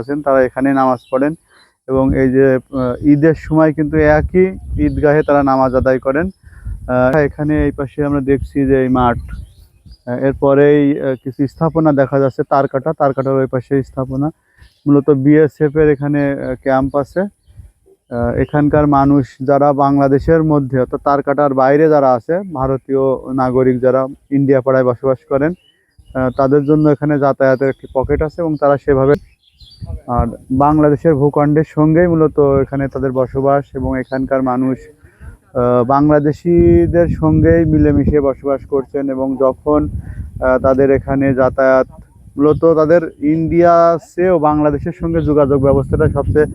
আছেন তারা এখানে নামাজ পড়েন এবং এই যে ঈদের সময় কিন্তু একই ঈদগাহে তারা নামাজ আদায় করেন। এখানে এই পাশে আমরা দেখছি যে এই মাঠ। এরপরেই কিছু স্থাপনা দেখা যাচ্ছে তার কাটা তার কাটার ওই পাশে স্থাপনা। মূলত বিএসএফ এর এখানে ক্যাম্প আছে। এখানকার মানুষ যারা বাংলাদেশের মধ্যে, অর্থাৎ তার কাটার বাইরে যারা আছে, ভারতীয় নাগরিক যারা ইন্ডিয়া পাড়ায় বসবাস করেন তাদের জন্য এখানে যাতায়াতের একটি পকেট আছে এবং তারা সেভাবে আর বাংলাদেশের ভূখণ্ডের সঙ্গেই মূলত এখানে তাদের বসবাস এবং এখানকার মানুষ বাংলাদেশিদের সঙ্গেই মিলেমিশে বসবাস করছেন এবং যখন তাদের এখানে যাতায়াত, মূলত তাদের ইন্ডিয়া চেয়েও বাংলাদেশের সঙ্গে যোগাযোগ ব্যবস্থাটা সবচেয়ে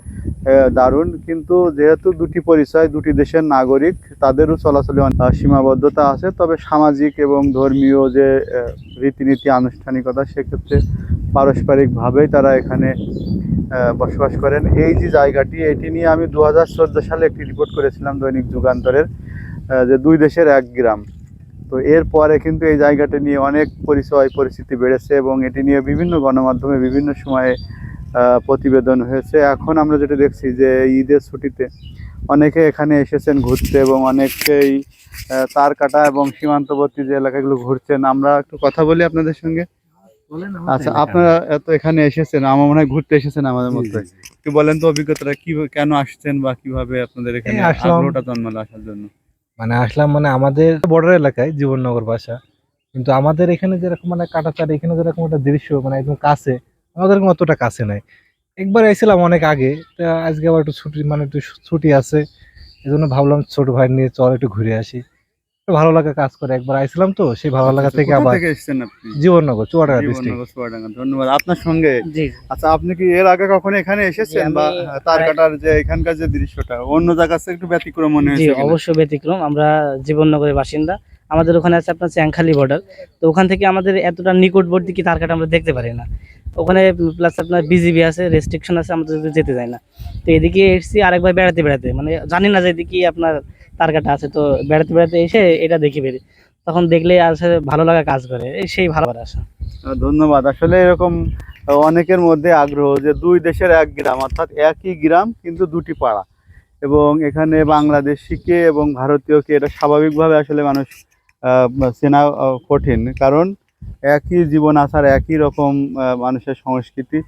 দারুণ। কিন্তু যেহেতু দুটি পরিচয়, দুটি দেশের নাগরিক, তাদেরও চলাচলে সীমাবদ্ধতা আছে। তবে সামাজিক এবং ধর্মীয় যে রীতিনীতি, আনুষ্ঠানিকতা, সেক্ষেত্রে পারস্পরিকভাবেই তারা এখানে বসবাস করেন। এই যে জায়গাটি, এটি নিয়ে আমি দু হাজার চোদ্দ সালে একটি রিপোর্ট করেছিলাম দৈনিক যুগান্তরের যে দুই দেশের এক গ্রাম। তো এরপরে কিন্তু এই জায়গাটি নিয়ে অনেক পরিচয় পরিস্থিতি বেড়েছে এবং এটি নিয়ে বিভিন্ন গণমাধ্যমে বিভিন্ন সময়ে প্রতিবেদন হয়েছে। এখন আমরা যেটা দেখছি যে ঈদের ছুটিতে অনেকে এখানে এসেছেন ঘুরতে এবং অনেকেই তার কাটা এবং সীমান্তবর্তী যে এলাকাগুলো ঘুরছেন। আমরা একটু কথা বলি আপনাদের সঙ্গে। আচ্ছা আপনারা এত এখানে এসেছেন আমার মনে হয় ঘুরতে এসেছেন আমাদের মধ্যে একটু বলেন তো অভিজ্ঞতাটা কি কেন আসছেন বা কীভাবে আপনাদের এখানে আসলাম। আগ্রহটা জন্মালো আসার জন্য? মানে আসলাম মানে আমাদের বর্ডার এলাকায় জীবননগর বাসা। কিন্তু আমাদের এখানে যেরকম মানে কাটাতার এখানে যেরকম একটা দৃশ্য মানে একদম কাছে আমাদের এরকম অতটা কাছে নাই। একবার এসেছিলাম অনেক আগে তা আজকে আবার একটু ছুটি মানে একটু ছুটি আছে এই জন্য ভাবলাম ছোট ভাই নিয়ে চল একটু ঘুরে আসি। ভালো লাগা কাজ করে একবার আইছিলাম তো সেই ভালো লাগা আচ্ছা, থেকে আবার থেকে এসেছেন আপনি? জীবননগর চুয়াডাঙ্গা ডিস্ট্রিক্ট জীবননগর চুয়াডাঙ্গা ধন্যবাদ। আপনার সঙ্গে? জি আচ্ছা আপনি কি এর আগে কখনো এখানে এসেছেন বা তার কাটার যে এখানকার যে দৃশ্যটা অন্য জায়গা থেকে একটু ব্যতিক্রম মনে জি হয়েছে অবশ্যই ব্যতিক্রম। আমরা জীবননগরের বাসিন্দা। আমাদের ওখানে আছে আপনার চ্যাংখালি বর্ডার তো ওখান থেকে আমাদের এতটা নিকটবর্তী কি তার কাটা আমরা দেখতে পারি না। ওখানে প্লাস আপনার বিজিবি আছে রেস্ট্রিকশন আছে আমাদের যেতে যায় না। তো এদিকে এসেছি আরেকবার বেড়াতে বেড়াতে। মানে জানি না যে এদিকে আপনার তার কাটা আছে, তো বেড়াতে বেড়াতে এসে এটা দেখি বেরি। তখন দেখলে আসলে ভালো লাগা কাজ করে সেই ভালো আসা। ধন্যবাদ। আসলে এরকম অনেকের মধ্যে আগ্রহ যে দুই দেশের এক গ্রাম, অর্থাৎ একই গ্রাম কিন্তু দুটি পাড়া। এবং এখানে বাংলাদেশিকে এবং ভারতীয়কে এটা স্বাভাবিকভাবে আসলে মানুষ চেনা কঠিন। কারণ একই জীবন আসার একই রকম মানুষের সংস্কৃতি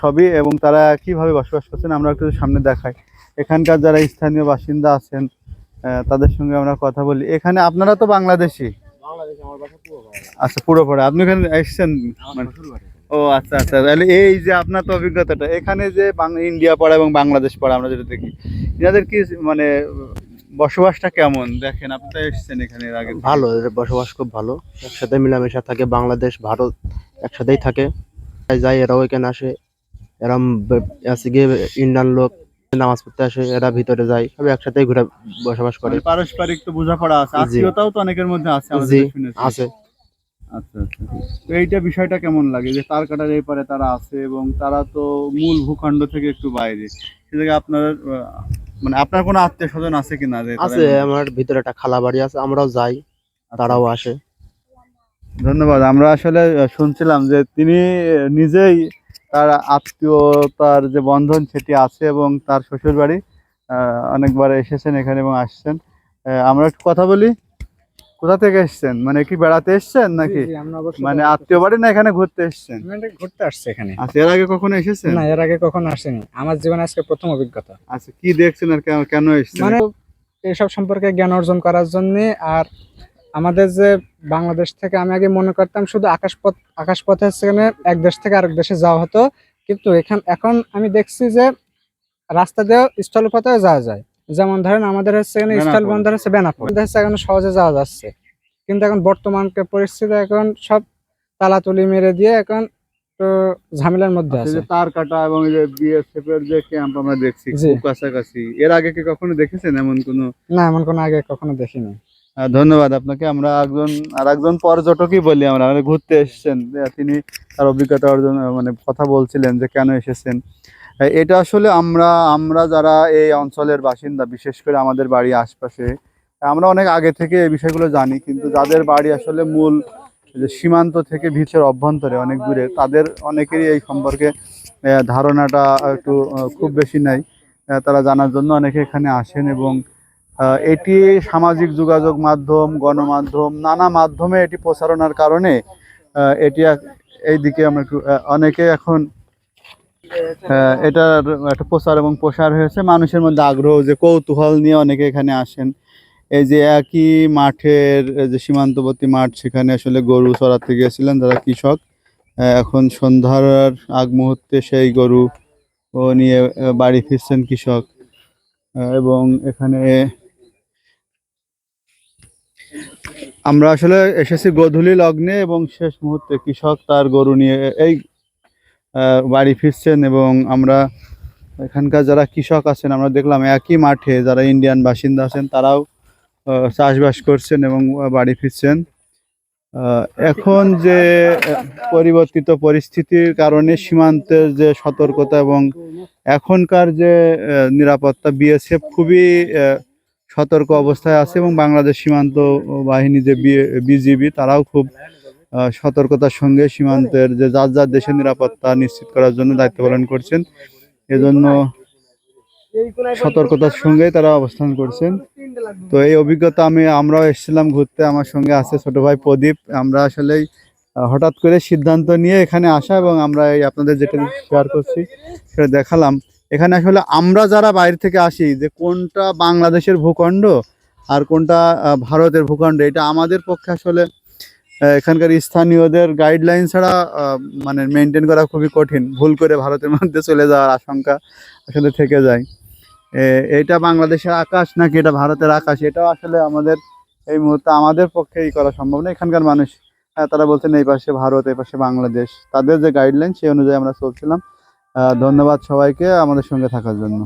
সবই এবং তারা একইভাবে বসবাস করছেন আমরা একটু সামনে দেখাই। এখানকার যারা স্থানীয় বাসিন্দা আছেন তাদের সঙ্গে আমরা কথা বলি। এখানে আপনারা তো বাংলাদেশি? আচ্ছা পুরো পড়ে। আপনি এখানে এসেছেন? মানে ও আচ্ছা আচ্ছা। তাহলে এই যে আপনার তো অভিজ্ঞতাটা এখানে যে ইন্ডিয়া পাড়া এবং বাংলাদেশ পাড়া আমরা যেটা দেখি এনাদের কি মানে বসবাসটা কেমন? দেখেন আপনি তো এসেছেন এখানে আগে। ভালো এদের বসবাস খুব ভালো। একসাথে মিলামেশা থাকে বাংলাদেশ ভারত একসাথেই থাকে। যাই এরাও এখানে আসে। এরম আছে গিয়ে ইন্ডিয়ান লোক। নামাজ পড়তে আসে এরা ভিতরে যায় সবাই একসাথে ঘুরে বসবাস করে। মানে পারস্পরিক তো বোঝাপড়া আছে। আত্মীয়তাও তো অনেকের মধ্যে আছে জি, আছে। আচ্ছা আচ্ছা তো এইটা বিষয়টা কেমন লাগে যে তার কাটার এই পারে তারা আছে এবং তারা তো মূল ভূখণ্ড থেকে একটু বাইরে। সে জায়গায় আপনার মানে আপনার কোনো আত্মীয় স্বজন আছে কিনা আছে আমার ভিতরে একটা খালা বাড়ি আছে আমরাও যাই তারাও আসে। ধন্যবাদ আমরা আসলে শুনছিলাম যে তিনি নিজেই তার আত্মীয়তার যে বন্ধন সেটি আছে এবং তার শ্বশুর বাড়ি অনেকবার এসেছেন এখানে এবং আসছেন। আমরা একটু কথা বলি। কোথা থেকে এসেছেন? মানে কি বেড়াতে এসেছেন নাকি? মানে আত্মীয় বাড়ি না এখানে ঘুরতে এসেছেন? ঘুরতে আসছে এখানে। আচ্ছা এর আগে কখনো এসেছেন? না এর আগে কখনো আসেনি। আমার জীবনে আজকে প্রথম অভিজ্ঞতা। আচ্ছা কি দেখছেন আর কেন- কেন এসেছেন? মানে এসব সম্পর্কে জ্ঞান অর্জন করার জন্য আর আমাদের যে বাংলাদেশ থেকে আমি আগে মনে করতাম শুধু আকাশপথ আকাশপথে সেখানে এক দেশ থেকে আরেক দেশে যাওয়া হতো। কিন্তু এখান এখন আমি দেখছি যে রাস্তা দিয়ে স্থলপথেও যাওয়া যায়। যেমন ধরেন আমাদের হচ্ছে এখানে স্থল বন্দর হচ্ছে বেনাপোল। আমাদের হচ্ছে এখন সহজে যাওয়া যাচ্ছে। কিন্তু এখন বর্তমান পরিস্থিতি এখন সব তালাতুলি মেরে দিয়ে এখন তো ঝামেলার মধ্যে আচ্ছা, আছে। তার কাটা এবং এই যে বিএসএফ এর যে ক্যাম্প আমরা দেখছি খুব কাছাকাছি। এর আগে কি কখনো দেখেছেন এমন কোনো? না এমন কোনো আগে কখনো দেখিনি। ধন্যবাদ আপনাকে। আমরা একজন আর একজন পর্যটকই বলি আমরা মানে ঘুরতে এসেছেন। তিনি তার অভিজ্ঞতা অর্জন মানে কথা বলছিলেন যে কেন এসেছেন। এটা আসলে আমরা আমরা যারা এই অঞ্চলের বাসিন্দা, বিশেষ করে আমাদের বাড়ি আশপাশে, আমরা অনেক আগে থেকে এই বিষয়গুলো জানি, কিন্তু যাদের বাড়ি আসলে মূল যে সীমান্ত থেকে ভিতর অভ্যন্তরে, অনেক দূরে, তাদের অনেকেরই এই সম্পর্কে ধারণাটা একটু খুব বেশি নাই। তারা জানার জন্য অনেকে এখানে আসেন এবং এটি সামাজিক যোগাযোগ মাধ্যম, গণমাধ্যম, নানা মাধ্যমে এটি প্রচারণার কারণে এটি এক- এইদিকে আমরা অনেকে এখন এটার একটা প্রচার এবং প্রসার হয়েছে। মানুষের মধ্যে আগ্রহ যে কৌতূহল নিয়ে অনেকে এখানে আসেন। এই যে একই মাঠের যে সীমান্তবর্তী মাঠ, সেখানে আসলে গরু চড়াতে গিয়েছিলেন যারা কৃষক। এখন সন্ধ্যার আগ মুহূর্তে সেই গরু ও নিয়ে বাড়ি ফিরছেন কৃষক। এবং এখানে আমরা আসলে এসেছি গোধূলি লগ্নে এবং শেষ মুহূর্তে কৃষক তার গরু নিয়ে এই বাড়ি ফিরছেন এবং আমরা এখানকার যারা কৃষক আছেন, আমরা দেখলাম একই মাঠে যারা ইন্ডিয়ান বাসিন্দা আছেন, তারাও চাষবাস করছেন এবং বাড়ি ফিরছেন। এখন যে পরিবর্তিত পরিস্থিতির কারণে সীমান্তের যে সতর্কতা এবং এখনকার যে নিরাপত্তা বিএসএফ খুবই সতর্ক অবস্থায় আছে এবং বাংলাদেশ সীমান্ত বাহিনী যে বিজিবি, তারাও খুব সতর্কতার সঙ্গে সীমান্তের যে যার যার দেশের নিরাপত্তা নিশ্চিত করার জন্য দায়িত্ব পালন করছেন। এজন্য সতর্কতার সঙ্গে তারা অবস্থান করছেন। তো এই অভিজ্ঞতা আমি, আমরাও এসেছিলাম ঘুরতে, আমার সঙ্গে আছে ছোট ভাই প্রদীপ। আমরা আসলেই হঠাৎ করে সিদ্ধান্ত নিয়ে এখানে আসা এবং আমরা এই আপনাদের যেটা শেয়ার করছি, সেটা দেখালাম। এখানে আসলে আমরা যারা বাইরে থেকে আসি যে কোনটা বাংলাদেশের ভূখণ্ড আর কোনটা ভারতের ভূখণ্ড এটা আমাদের পক্ষে আসলে এখানকার স্থানীয়দের গাইডলাইন ছাড়া মানে মেনটেন করা খুবই কঠিন। ভুল করে ভারতের মধ্যে চলে যাওয়ার আশঙ্কা আসলে থেকে যায়। এটা বাংলাদেশের আকাশ নাকি এটা ভারতের আকাশ এটাও আসলে আমাদের এই মুহূর্তে আমাদের পক্ষে ই করা সম্ভব না। এখানকার মানুষ হ্যাঁ, তারা বলছেন এই পাশে ভারত এই পাশে বাংলাদেশ। তাদের যে গাইডলাইন সেই অনুযায়ী আমরা চলছিলাম। ধন্যবাদ সবাইকে আমাদের সঙ্গে থাকার জন্য।